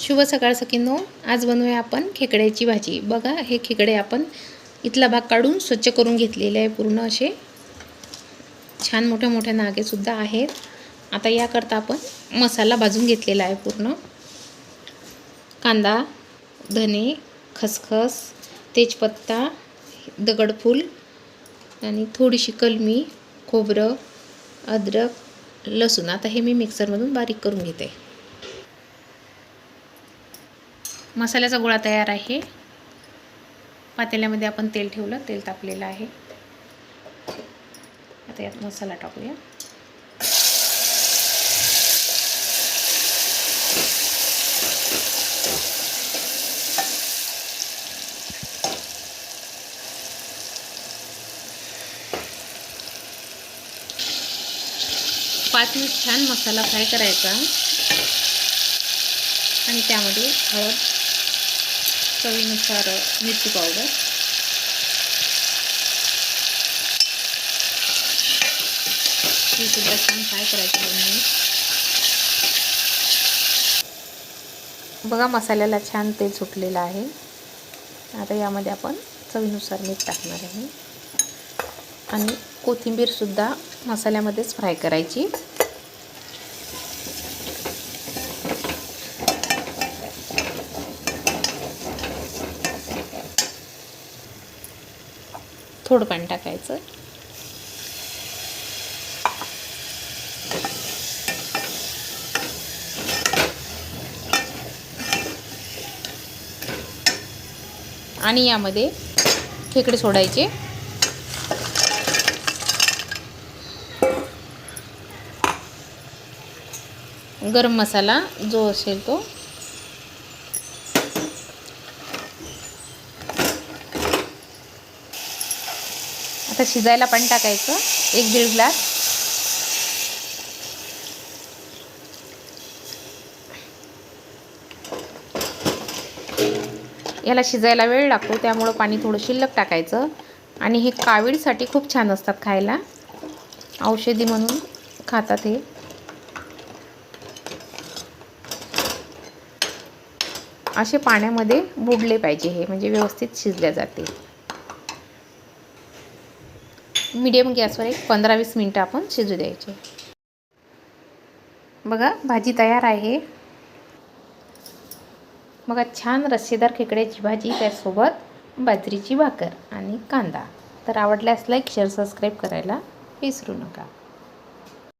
शुभ सकाळ सकिनो आज बनवूया आपण खेकड्याची भाजी. बघा हे खेकडे आपण इथला भाग काढून स्वच्छ करून घेतलेले आहे पूर्ण असे. छान मोठ्या मोठ्या नागेसुद्धा आहेत. आता याकरता आपण मसाला भाजून घेतलेला आहे पूर्ण. कांदा धने खसखस तेजपत्ता दगडफूल आणि थोडीशी कलमी खोबरं अद्रक लसूण. आता हे मी मिक्सरमधून बारीक करून घेते. मसाल्याचा गोळा तयार आहे. पातेल्यामध्ये आपण तेल ठेवलं तेल तापलेलं आहे. आता यात मसाला टाकूया. पाच मिनिट छान मसाला फ्राय करायचा. आणि त्यामध्ये हळद चवीनुसार मिरची पावडर. ही सुद्धा छान फ्राय करायची दोन बघा मसाल्याला छान तेल सुटलेलं आहे. आता यामध्ये आपण चवीनुसार मीठ टाकणार आहे. आणि कोथिंबीरसुद्धा मसाल्यामध्येच फ्राय करायची. थोडं पाणी टाकायचं. आणि यामध्ये खेकडे सोडायचे. गरम मसाला जो असेल तो आता शिजायला पण टाकायचं. एक दीड ग्लास. याला शिजायला वेळ लागतो त्यामुळं पाणी थोडं शिल्लक टाकायचं. आणि हे कावीडसाठी खूप छान असतात खायला. औषधी म्हणून खातात हे. असे पाण्यामध्ये बुडले पाहिजे हे म्हणजे व्यवस्थित शिजले जाते मीडियम गॅसवर एक पंधरा वीस मिनटं आपण शिजू द्यायचे. बघा भाजी तयार आहे. बघा छान रस्सेदार खेकड्याची भाजी त्यासोबत बाजरीची भाकर आणि कांदा. तर आवडल्यास लाईक शेअर सबस्क्राईब करायला विसरू नका.